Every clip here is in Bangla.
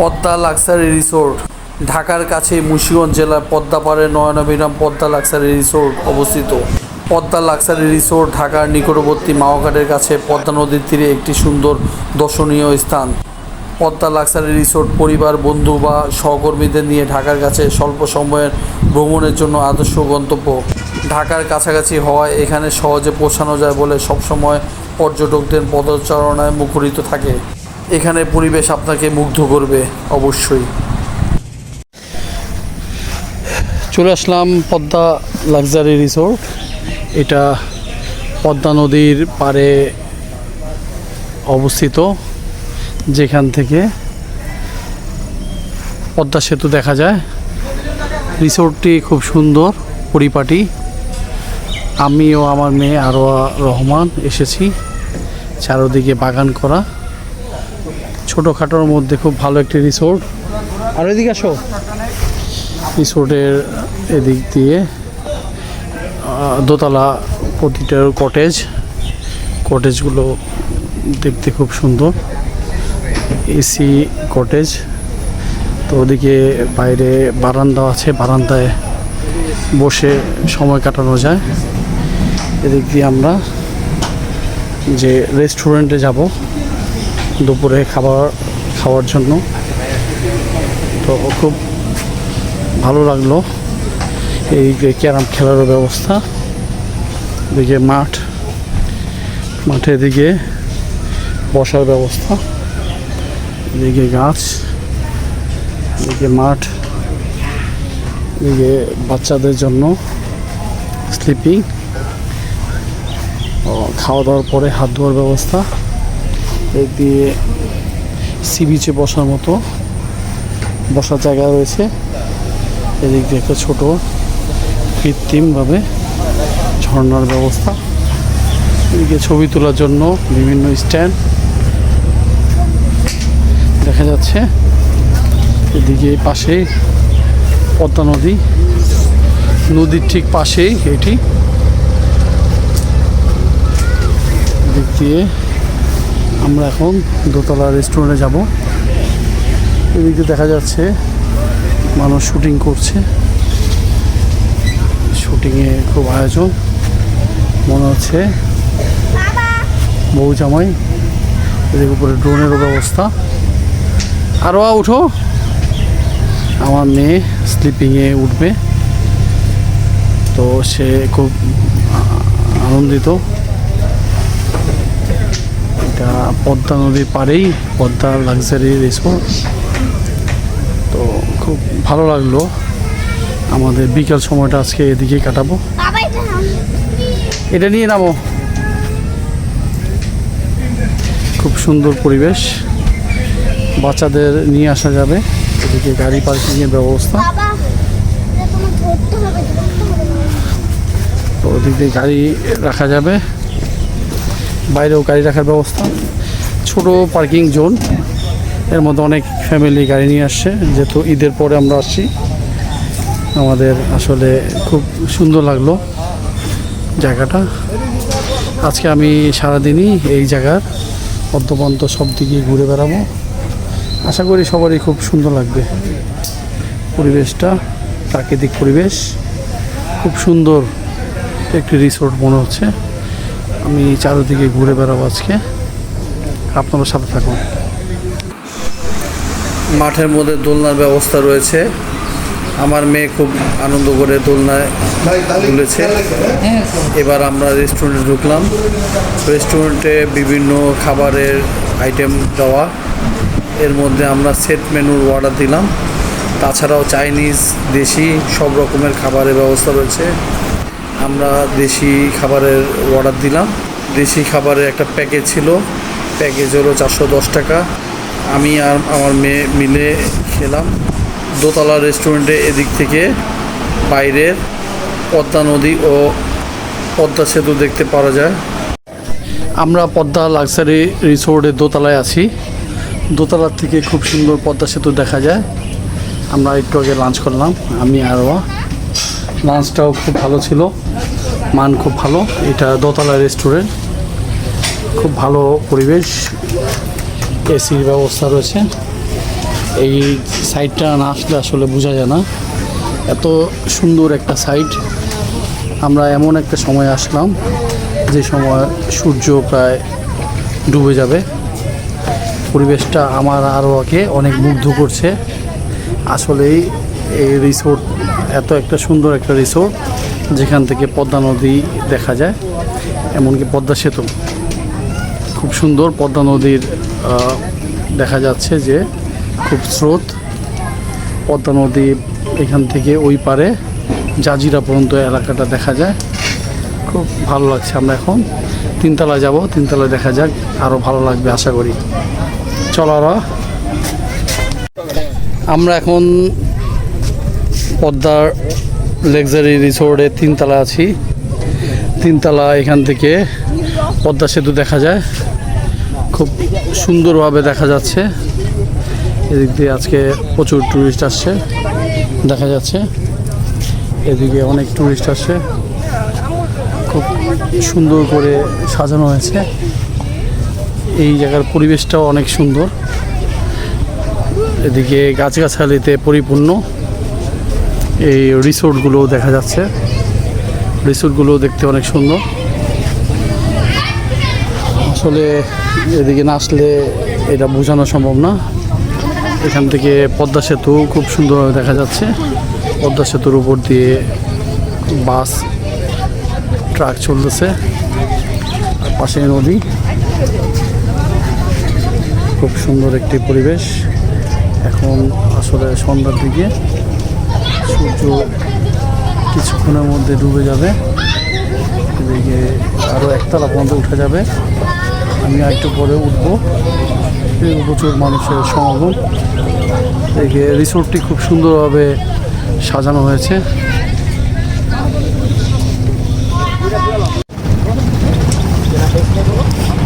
Padma luxury resort. ঢাকার কাছে মুন্সিগঞ্জ জেলার পদ্মাপাড়ে নয়নাবিরাম পদ্মা লাক্সারি রিসোর্ট অবস্থিত। পদ্মা লাক্সারি রিসোর্ট ঢাকার নিকটবর্তী মাওয়াঘাটের কাছে পদ্মা নদীর তীরে একটি সুন্দর দর্শনীয় স্থান। পদ্মা লাক্সারি রিসোর্ট পরিবার, বন্ধু বা সহকর্মীদের নিয়ে ঢাকার কাছে স্বল্প সময়ের ভ্রমণের জন্য আদর্শ গন্তব্য। ঢাকার কাছাকাছি হওয়ায় এখানে সহজে পৌঁছানো যায় বলে সবসময় পর্যটকদের পদচারণায় মুখরিত থাকে। এখানে পরিবেশ আপনাকে মুগ্ধ করবে, অবশ্যই। চলে আসলাম পদ্মা লাক্সারি রিসোর্ট। এটা পদ্মা নদীর পাড়ে অবস্থিত, যেখান থেকে পদ্মা সেতু দেখা যায়। রিসোর্টটি খুব সুন্দর, পরিপাটি। আমি ও আমার মেয়ে আরোয়া রহমান এসেছি, চারোদিকে বাগান করা। ছোটোখাটোর মধ্যে খুব ভালো একটি রিসোর্ট আর এদিকে আসো। রিসোর্টের এদিক দিয়ে দোতলা প্রতিটার কটেজ কটেজগুলো দেখতে খুব সুন্দর। এসি কটেজ তো ওদিকে বাইরে বারান্দা আছে বারান্দায় বসে সময় কাটানো যায়। এদিক দিয়ে আমরা যে রেস্টুরেন্টে যাব দুপুরে খাবার, খাওয়ার জন্য। তো খুব ভালো লাগল এই যে ক্যারাম খেলারও ব্যবস্থা। এদিকে মাঠ, মাঠের দিকে বসার ব্যবস্থা। এদিকে গাছ, এদিকে মাঠ, এদিকে বাচ্চাদের জন্য স্লিপিং খাওয়া দাওয়ার পরে হাত ধোয়ার ব্যবস্থা। এদিক দিয়ে সি বিচে বসার মতো বসার জায়গা রয়েছে। এদিক দিয়ে একটা ছোট কৃত্রিমভাবে ঝর্ণার ব্যবস্থা। এদিকে ছবি তোলার জন্য বিভিন্ন স্ট্যান্ড দেখা যাচ্ছে। এদিকে পাশেই পদ্মা নদী, নদীর ঠিক পাশেই এটি। দিক দিয়ে আমরা এখন দোতলা রেস্টুরেন্টে যাব। এদিকে দেখা যাচ্ছে মানুষ শুটিং করছে। শুটিংয়ে খুব আয়োজন। মনে হচ্ছে বউ জামাই এদের উপরে ড্রোনেরও ব্যবস্থা। আরও উঠো। আমার মেয়ে স্লিপিংয়ে উঠবে। তো সে খুব আনন্দিত। পদ্মা নদীর পাড়েই পদ্মা লাক্সারি রিসোর্ট তো খুব ভালো লাগল। আমাদের বিকাল সময়টা আজকে এদিকেই কাটাবো। এটা নিয়ে নামো। খুব সুন্দর পরিবেশ। বাচ্চাদের নিয়ে আসা যাবে। এদিকে গাড়ি পার্কিংয়ের ব্যবস্থা। তো ওদিক দিয়ে গাড়ি রাখা যাবে। বাইরেও গাড়ি রাখার ব্যবস্থা। ছোট পার্কিং জোন। এর মধ্যে অনেক ফ্যামিলি গাড়ি নিয়ে আসছে। যেহেতু ঈদের পরে আমরা আসছি, আমাদের আসলে খুব সুন্দর লাগল জায়গাটা। আজকে আমি সারাদিনই এই জায়গার পদ্মপন্ত সব দিকে ঘুরে বেড়াবো। আশা করি সবারই খুব সুন্দর লাগবে। পরিবেশটা, প্রাকৃতিক পরিবেশ, খুব সুন্দর একটি রিসোর্ট মনে হচ্ছে। আমি চারিদিকে ঘুরে বেড়াবো আজকে। আপনারা সাথে থাকুন। মাঠের মধ্যে দোলনার ব্যবস্থা রয়েছে। আমার মেয়ে খুব আনন্দ করে দোলনায় দুলেছে এবার আমরা রেস্টুরেন্টে ঢুকলাম। রেস্টুরেন্টে বিভিন্ন খাবারের আইটেম দেওয়া। এর মধ্যে আমরা সেট মেনুর অর্ডার দিলাম। তাছাড়াও চাইনিজ দেশি সব রকমের খাবারের ব্যবস্থা রয়েছে। আমরা দেশি খাবারের অর্ডার দিলাম। দেশি খাবারের একটা প্যাকেজ ছিল। প্যাকেজ হলো চারশো দশ টাকা। আমি আর আমার মেয়ে মিলে খেলাম। দোতলা রেস্টুরেন্টে এদিক থেকে বাইরের পদ্মা নদী ও পদ্মা সেতু দেখতে পাওয়া যায়। আমরা পদ্মা লাক্সারি রিসোর্টের দোতলায় আছি। দোতলার থেকে খুব সুন্দর পদ্মা সেতু দেখা যায়। আমরা একটু আগে লাঞ্চ করলাম, আমি আরও লাঞ্চটাও খুব ভালো ছিল, মান খুব ভালো। এটা দোতলা রেস্টুরেন্ট। খুব ভালো পরিবেশ, এসির ব্যবস্থা রয়েছে। এই সাইডটা না আসলে আসলে বোঝা যায় না। এত সুন্দর একটা সাইড আমরা এমন একটা সময় আসলাম, যে সময় সূর্য প্রায় ডুবে যাবে। পরিবেশটা আমার আরও আগে অনেক মুগ্ধ করছে। আসলেই এই রিসোর্ট এত একটা সুন্দর একটা রিসোর্ট, যেখান থেকে পদ্মা নদী দেখা যায়, এমনকি পদ্মা সেতু। খুব সুন্দর পদ্মা নদীর দেখা যাচ্ছে যে খুব স্রোত। পদ্মা নদী এখান থেকে ওই পারে জাজিরা পর্যন্ত এলাকাটা দেখা যায়। খুব ভালো লাগছে আমরা এখন। তিনতলা যাব তিনতলা দেখা যাক আরও ভালো লাগবে আশা করি। চলারা আমরা এখন পদ্মার লেকজারি রিসোর্টে তিনতলা আছি। তিনতলা এখান থেকে পদ্মা সেতু দেখা যায়। খুব সুন্দরভাবে দেখা যাচ্ছে। এদিক দিয়ে আজকে প্রচুর টুরিস্ট আসছে, দেখা যাচ্ছে। এদিকে অনেক টুরিস্ট আসছে। খুব সুন্দর করে সাজানো হয়েছে। এই জায়গার পরিবেশটাও অনেক সুন্দর। এদিকে গাছগাছালিতে পরিপূর্ণ। এই রিসোর্টগুলো দেখা যাচ্ছে। রিসোর্টগুলো দেখতে অনেক সুন্দর। আসলে এদিকে না আসলে এটা বোঝানো সম্ভব না। এখান থেকে পদ্মা সেতু খুব সুন্দরভাবে দেখা যাচ্ছে। পদ্মা সেতুর উপর দিয়ে বাস, ট্রাক চলতেছে। আর পাশে নদী। খুব সুন্দর একটি পরিবেশ। এখন আসলে সন্ধ্যার দিকে সূর্য কিছুক্ষণের মধ্যে ডুবে যাবে। এদিকে আরও একতলা পর্যন্ত উঠে যাবে। আমি একটু পরে উঠবো। প্রচুর মানুষের সমাগম। এদিকে রিসোর্টটি খুব সুন্দরভাবে সাজানো হয়েছে।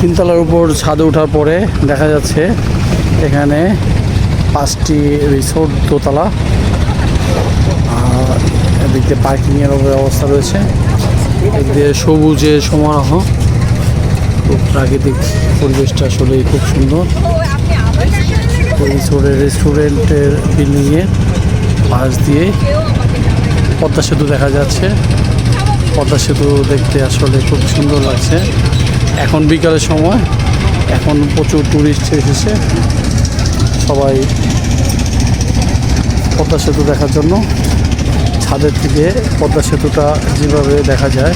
তিনতলার উপর ছাদে ওঠার পরে দেখা যাচ্ছে এখানে পাঁচটি রিসোর্ট দোতলা। আর এদিক পার্কিংয়ের ব্যবস্থা রয়েছে। এদিকে সবুজে সমারোহ। খুব প্রাকৃতিক পরিবেশটা আসলে খুব সুন্দর। রিসোর্টের রেস্টুরেন্টের বিল্ডিংয়ের পাশ দিয়ে পদ্মা সেতু দেখা যাচ্ছে। পদ্মা সেতু দেখতে আসলে খুব সুন্দর লাগছে। এখন বিকালের সময়, এখন প্রচুর টুরিস্ট এসেছে। সবাই পদ্মা সেতু দেখার জন্য ছাদের থেকে পদ্মা সেতুটা যেভাবে দেখা যায়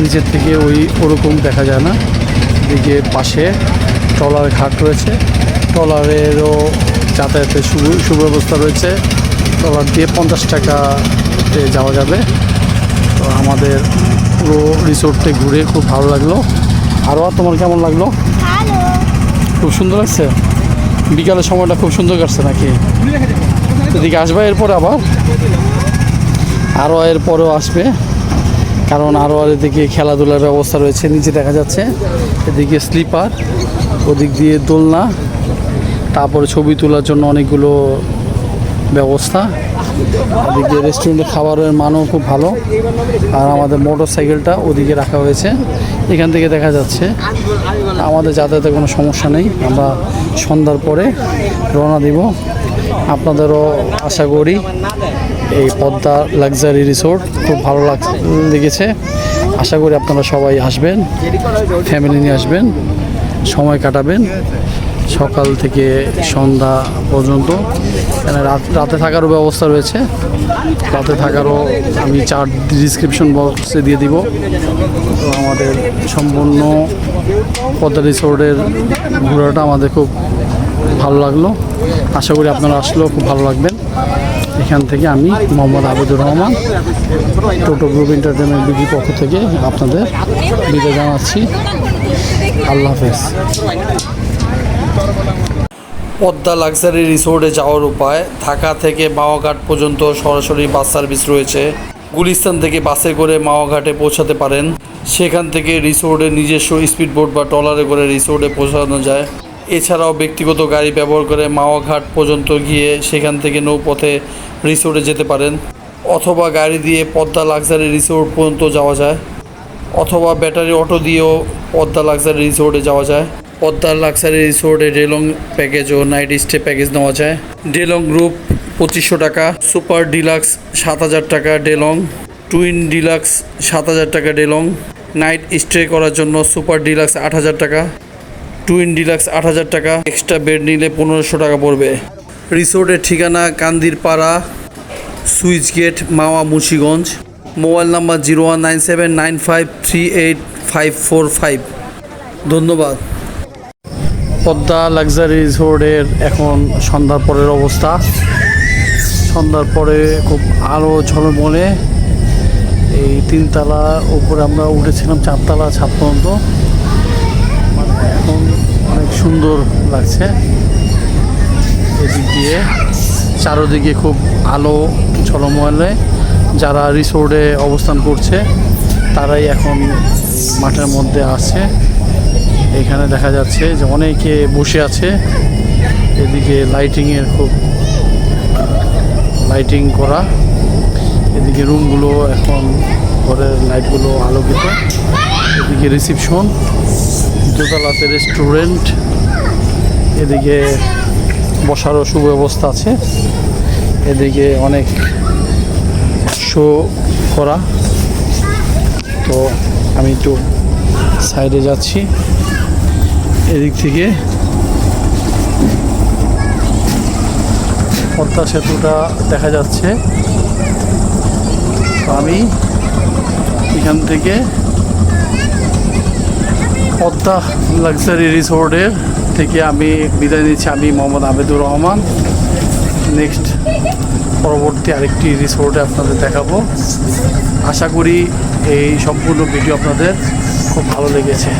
নিচের থেকে ওই ওরকম দেখা যায় না। এদিকে পাশে ট্রলার ঘাট রয়েছে। ট্রলারেরও যাতায়াতের সু- সুব্যবস্থা রয়েছে। ট্রলার দিয়ে পঞ্চাশ টাকাতে যাওয়া যাবে। তো আমাদের পুরো রিসোর্টে ঘুরে খুব ভালো লাগল। আরও তোমার কেমন লাগল? খুব সুন্দর লাগছে? বিকালের সময়টা খুব সুন্দর কাটছে নাকি? এদিকে আসবে এরপরে আবার? আরও এরপরেও আসবে। কারণ আরও আর এদিকে খেলাধুলার ব্যবস্থা রয়েছে, নিচে দেখা যাচ্ছে। এদিকে স্লিপার, ওদিক দিয়ে দোলনা, তারপরে ছবি তোলার জন্য অনেকগুলো ব্যবস্থা। এদিকে রেস্টুরেন্টে খাবারের মানও খুব ভালো। আর আমাদের মোটর সাইকেলটা ওদিকে রাখা হয়েছে। এখান থেকে দেখা যাচ্ছে, আমাদের যাতায়াতের কোনো সমস্যা নেই। আমরা সন্ধ্যার পরে রওনা দিব। আপনাদেরও আশা করি এই পদ্মা লাক্সারি রিসোর্ট, খুব ভালো লাগ লেগেছে। আশা করি আপনারা সবাই আসবেন, ফ্যামিলি নিয়ে আসবেন, সময় কাটাবেন। সকাল থেকে সন্ধ্যা পর্যন্ত। রাত, রাতে থাকারও ব্যবস্থা রয়েছে। রাতে থাকারও আমি চার ডিসক্রিপশন বক্সে দিয়ে দিব। তো আমাদের সম্পূর্ণ পদ্মা রিসোর্টের ঘোরাটা আমাদের খুব ভালো লাগল। আশা করি আপনারা আসলেও খুব ভালো লাগবেন। এখান থেকে আমি Mohammad Abidur Rahman, Toto group entertainment বিডির পক্ষ থেকে আপনাদের বিদায় জানাচ্ছি। আল্লাহ হাফেজ। পদ্মা লাক্সারি রিসোর্টে যাওয়ার উপায়, ঢাকা থেকে মাওয়াঘাট পর্যন্ত সরাসরি বাস সার্ভিস রয়েছে। গুলিস্তান থেকে বাসে করে মাওয়াঘাটে পৌঁছাতে পারেন। সেখান থেকে রিসোর্টে নিজস্ব স্পিডবোট বা ট্রলারে করে রিসোর্টে পৌঁছানো যায়। এছাড়াও ব্যক্তিগত গাড়ি ব্যবহার করে মাওয়াঘাট পর্যন্ত গিয়ে সেখান থেকে নৌপথে রিসোর্টে যেতে পারেন। অথবা গাড়ি দিয়ে পদ্মা লাক্সারি রিসোর্ট পর্যন্ত যাওয়া যায়। অথবা ব্যাটারি অটো দিয়েও পদ্মা লাক্সারি রিসোর্টে যাওয়া যায়। পদ্মা লাক্সারি রিসোর্টে ডেলং প্যাকেজ ও নাইট স্টে প্যাকেজ নেওয়া যায়। ডেলং গ্রুপ পঁচিশশো টাকা, সুপার ডিলাক্স সাত হাজার টাকা ডেলং, টুইন ডিলাক্স সাত হাজার টাকা ডেলং, নাইট স্টে করার জন্য সুপার ডিলাক্স আট হাজার টাকা টুইন ডিলাক্স আট হাজার টাকা। এক্সট্রা বেড নিলে পনেরোশো টাকা পড়বে। রিসোর্টের ঠিকানা Kandirpara switch gate Mawa Munshiganj. Mobile number zero one nine seven nine five three eight five four five. ধন্যবাদ। পদ্মা লাক্সারি রিসোর্টের এখন সন্ধ্যার পরের অবস্থা। সন্ধ্যার পরে খুব আলো ঝলমলে। এই তিনতলা উপরে আমরা উঠেছিলাম চারতলা ছাদ পর্যন্ত। এখন অনেক সুন্দর লাগছে। এদিক দিয়ে চারোদিকে খুব আলো ঝলমলে। যারা রিসোর্টে অবস্থান করছে, তারাই এখন মাঠের মধ্যে আছে। এখানে দেখা যাচ্ছে যে অনেকে বসে আছে। এদিকে লাইটিংয়ের খুব লাইটিং করা। এদিকে রুমগুলো এখন ঘরের লাইটগুলো আলোকিত। এদিকে রিসিপশন দোতলাতে রেস্টুরেন্ট। এদিকে বসারও সুব্যবস্থা আছে। এদিকে অনেক শো করা। তো আমি একটু সাইডে যাচ্ছি। এদিক থেকে পদ্মা সেতুটা দেখা যাচ্ছে। আমি এখান থেকে পদ্মা লাক্সারি রিসোর্টের থেকে আমি বিদায় নিচ্ছি আমি মোহাম্মদ আবেদুর রহমান। নেক্সট পরবর্তী আরেকটি রিসোর্টে আপনাদের দেখাবো। আশা করি এই সম্পূর্ণ ভিডিও আপনাদের খুব ভালো লেগেছে।